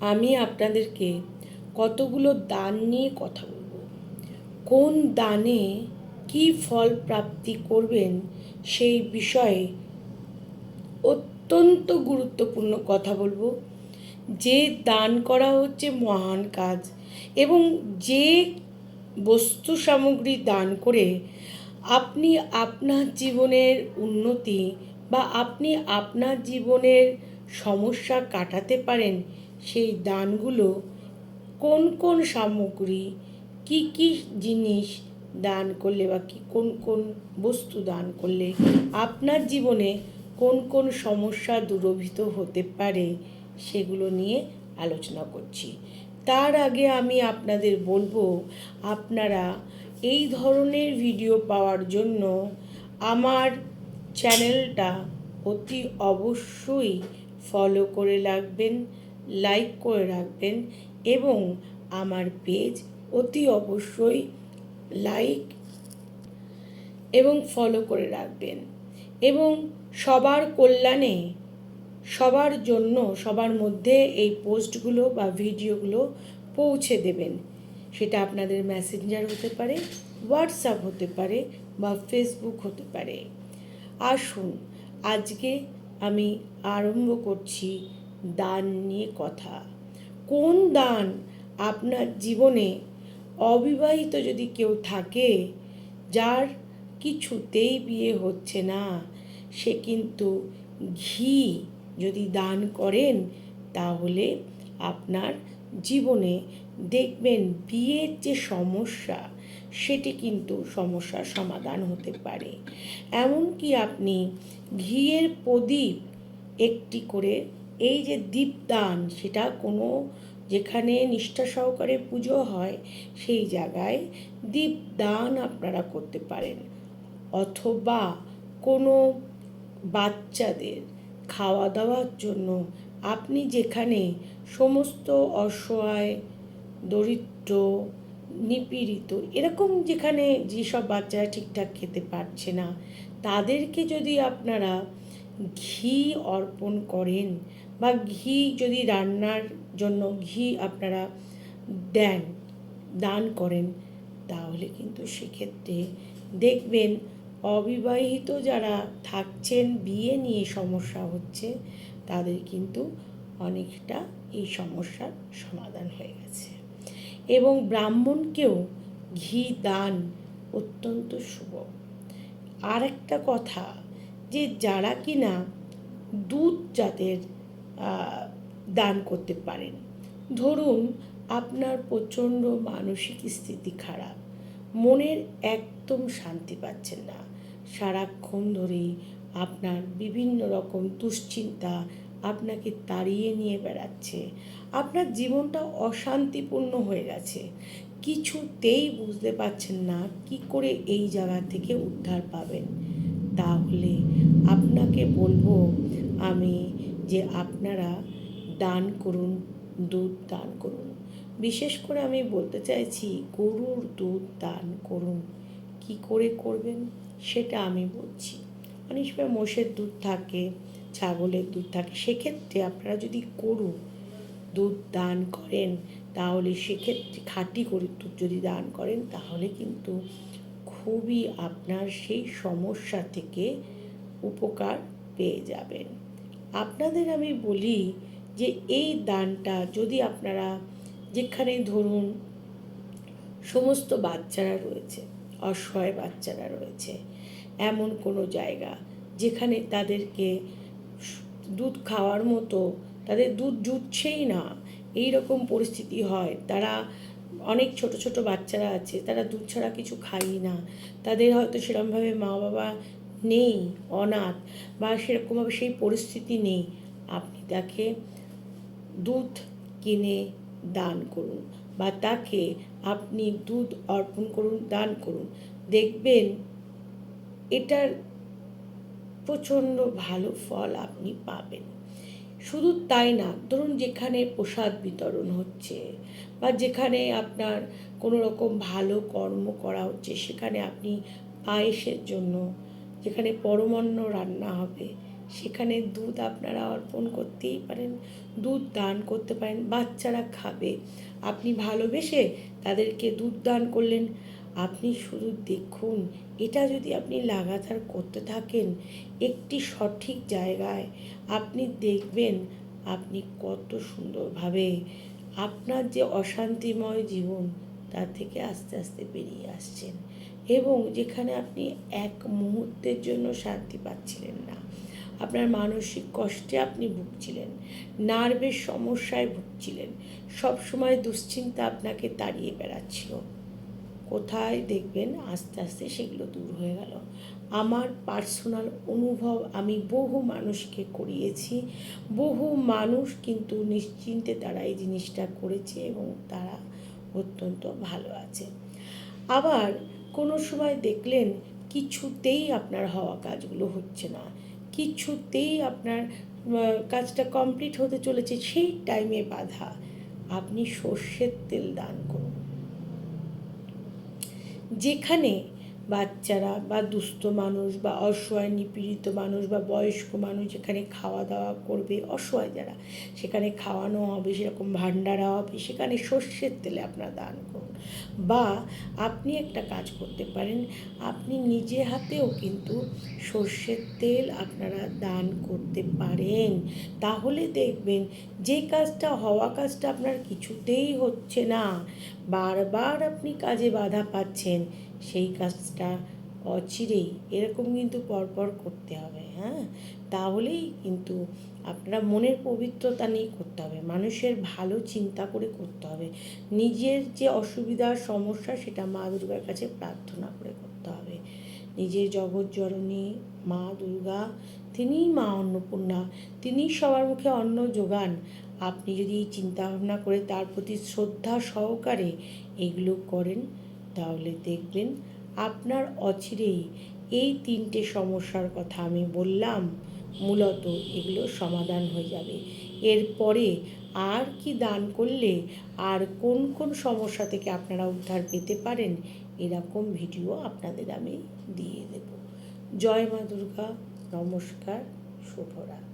আমি আপনাদেরকে কতগুলো দান নিয়ে কথা বলব। কোন দানে কি ফল প্রাপ্তি করবেন সেই বিষয়ে অত্যন্ত গুরুত্বপূর্ণ কথা বলব। যে দান করা হচ্ছে মহান কাজ এবং যে বস্তু সামগ্রী দান করে আপনি আপনার জীবনের উন্নতি বা আপনি আপনার জীবনের সমস্যা কাটাতে পারেন, সেই দানগুলো কোন কোন সামগ্রী, কি কি জিনিস দান করলে বা কি কোন কোন বস্তু দান করলে আপনার জীবনে কোন কোন সমস্যা দূরভূত হতে পারে, সেগুলো নিয়ে আলোচনা করছি। তার আগে আমি আপনাদের বলব, আপনারা এই ধরনের ভিডিও পাওয়ার জন্য আমার চ্যানেলটা অতি অবশ্যই ফলো করে রাখবেন লাইক করে রাখবেন এবং আমার পেজ অতি অবশ্যই লাইক এবং ফলো করে রাখবেন এবং সবার কল্যাণে, সবার জন্য, সবার মধ্যে এই পোস্টগুলো বা ভিডিওগুলো পৌঁছে দেবেন। সেটা আপনাদের মেসেঞ্জার হতে পারে হোয়াটসঅ্যাপ হতে পারে বা ফেসবুক হতে পারে। আসুন, আজকে আমি আরম্ভ করছি দান নিয়ে কথা। কোন দান আপনার জীবনে অবিবাহিত যদি কেউ থাকে, যার কিছুতেই বিয়ে হচ্ছে না, সে কিন্তু ঘি যদি দান করেন, তাহলে আপনার জীবনে দেখবেন বিয়ের যে সমস্যা সেটি কিন্তু সমস্যার সমাধান হতে পারে। এমনকি আপনি ঘিয়ের প্রদীপ একটি করে, এই যে দীপদান, সেটা কোনো যেখানে নিষ্ঠা সহকারে পুজো হয়, সেই জায়গায় দীপদান আপনারা করতে পারেন। অথবা কোনো বাচ্চাদের খাওয়া দাওয়ার জন্য আপনি যেখানে সমস্ত অসহায়, দরিদ্র নিপীড়িত। এরকম যেখানে যেসব বাচ্চারা ঠিকঠাক খেতে পারছে না, তাদেরকে যদি আপনারা ঘি অর্পণ করেন বা ঘি যদি রান্নার জন্য ঘি আপনারা দেন, দান করেন, তাহলে কিন্তু সেক্ষেত্রে দেখবেন অবিবাহিত যারা থাকছেন, বিয়ে নিয়ে সমস্যা হচ্ছে, তাদের কিন্তু অনেকটা এই সমস্যার সমাধান হয়ে গেছে। এবং ব্রাহ্মণকেও ঘি দান অত্যন্ত শুভ। আর একটা কথা যে যারা কিনা দুধ জাতের দান করতে পারেন। ধরুন আপনার প্রচণ্ড মানসিক স্থিতি খারাপ, মনের একদম শান্তি পাচ্ছেন না। সারাক্ষণ ধরেই আপনার বিভিন্ন রকম দুশ্চিন্তা আপনাকে তাড়িয়ে নিয়ে বেড়াচ্ছে। আপনার জীবনটা অশান্তিপূর্ণ হয়ে গেছে। কিছুতেই বুঝতে পারছেন না কি করে এই জায়গা থেকে উদ্ধার পাবেন। তাহলে আপনাকে বলব আমি যে আপনারা দান করুন, দুধ দান করুন। বিশেষ করে আমি বলতে চাইছি, গরুর দুধ দান করুন। কি করে করবেন সেটা আমি বলছি। অনেক সময় মোষের দুধ থাকে ছাগলের দুধ থাকে, সেক্ষেত্রে আপনারা যদি গরু দুধ দান করেন, তাহলে সেক্ষেত্রে খাঁটি গরুর দুধ যদি দান করেন, তাহলে কিন্তু খুবই আপনার সেই সমস্যা থেকে উপকার পেয়ে যাবেন। আপনাদের আমি বলি যে এই দানটা যদি আপনারা, যেখানে ধরুন সমস্ত বাচ্চারা রয়েছে, অসহায় বাচ্চারা রয়েছে, এমন কোনো জায়গা যেখানে তাদেরকে দুধ খাওয়ার মতো, তাদের দুধ জুটছেই না। এই রকম পরিস্থিতি হয়। তারা অনেক ছোট ছোট বাচ্চারা আছে, তারা দুধ ছাড়া কিছু খায়ই না। তাদের হয়তো সেরকমভাবে মা বাবা নেই, অনাথ, বা সেরকমভাবে সেই পরিস্থিতি নেই। আপনি তাকে দুধ কিনে দান করুন, বা তাকে আপনি দুধ অর্পণ করুন, দান করুন। দেখবেন এটার প্রচণ্ড ভালো ফল আপনি পাবেন। শুধু তাই না, ধরুন যেখানে প্রসাদ বিতরণ হচ্ছে বা যেখানে আপনার কোনো রকম ভালো কর্ম করা হচ্ছে, সেখানে আপনি পায়েসের জন্য, যেখানে পরমান্ন রান্না হবে, সেখানে দুধ আপনারা অর্পণ করতেই পারেন, দুধ দান করতে পারেন, বাচ্চারা খাবে। আপনি ভালোবেসে তাদেরকে দুধ দান করলেন আপনি শুধু দেখুন, এটা যদি আপনি লাগাতার করতে থাকেন একটি সঠিক জায়গায়, আপনি দেখবেন আপনি কত সুন্দরভাবে আপনার যে অশান্তিময় জীবন তার থেকে আস্তে আস্তে বেরিয়ে আসছেন এবং যেখানে আপনি এক মুহূর্তের জন্য শান্তি পাচ্ছিলেন না। আপনার মানসিক কষ্টে আপনি ভুগছিলেন, নার্ভের সমস্যায় ভুগছিলেন, সবসময় দুশ্চিন্তা আপনাকে তাড়িয়ে বেড়াচ্ছিল। কোথায় দেখবেন? আস্তে আস্তে সেগুলো দূর হয়ে গেল। আমার পার্সোনাল অনুভব আমি বহু মানুষকে করিয়েছি। বহু মানুষ কিন্তু নিশ্চিন্তে তারা এই জিনিসটা করেছে এবং তারা অত্যন্ত ভালো আছে। আবার কোনো সময় দেখলেন কিছুতেই আপনার হওয়া কাজগুলো হচ্ছে না। কিছুতেই আপনার কাজটা কমপ্লিট হতে চলেছে সেই টাইমে বাধা। আপনি সর্ষের তেল দান করুন। যেখানে বাচ্চারা বা দুস্থ মানুষ বা অসহায়, নিপীড়িত মানুষ বা বয়স্ক মানুষ যেখানে খাওয়া দাওয়া করবে, অসহায় যারা, সেখানে খাওয়ানো হবে, সেরকম ভাণ্ডারা হবে, সেখানে সর্ষের তেলে আপনারা দান করুন। বা আপনি একটা কাজ করতে পারেন, আপনি নিজে হাতেও কিন্তু সর্ষের তেল আপনারা দান করতে পারেন। তাহলে দেখবেন যে কাজটা হওয়া কাজটা আপনার কিছুতেই হচ্ছে না। বারবার আপনি কাজে বাধা পাচ্ছেন, সেই কাজটা অচিরেই। এরকম কিন্তু পরপর করতে হবে হ্যাঁ? তাহলেই কিন্তু আপনারা মনের পবিত্রতা নিয়ে করতে হবে, মানুষের ভালো চিন্তা করে করতে হবে, নিজের যে অসুবিধা, সমস্যা সেটা মা দুর্গার কাছে প্রার্থনা করে করতে হবে। নিজের জগৎ জননী, মা দুর্গা তিনিই মা অন্নপূর্ণা তিনিই সবার মুখে অন্ন যোগান। আপনি যদি এই চিন্তাভাবনা করে তার প্রতি শ্রদ্ধা সহকারে এগুলো করেন, তাহলে দেখবেন আপনার অচিরেই এই তিনটে সমস্যার কথা আমি বললাম, মূলত এগুলো সমাধান হয়ে যাবে। এরপরে আর কি দান করলে আর কোন কোন সমস্যা থেকে আপনারা উদ্ধার পেতে পারেন, এরকম ভিডিও আপনাদের আমি দিয়ে দেব। জয় মা দুর্গা, নমস্কার, শুভরাত্রি।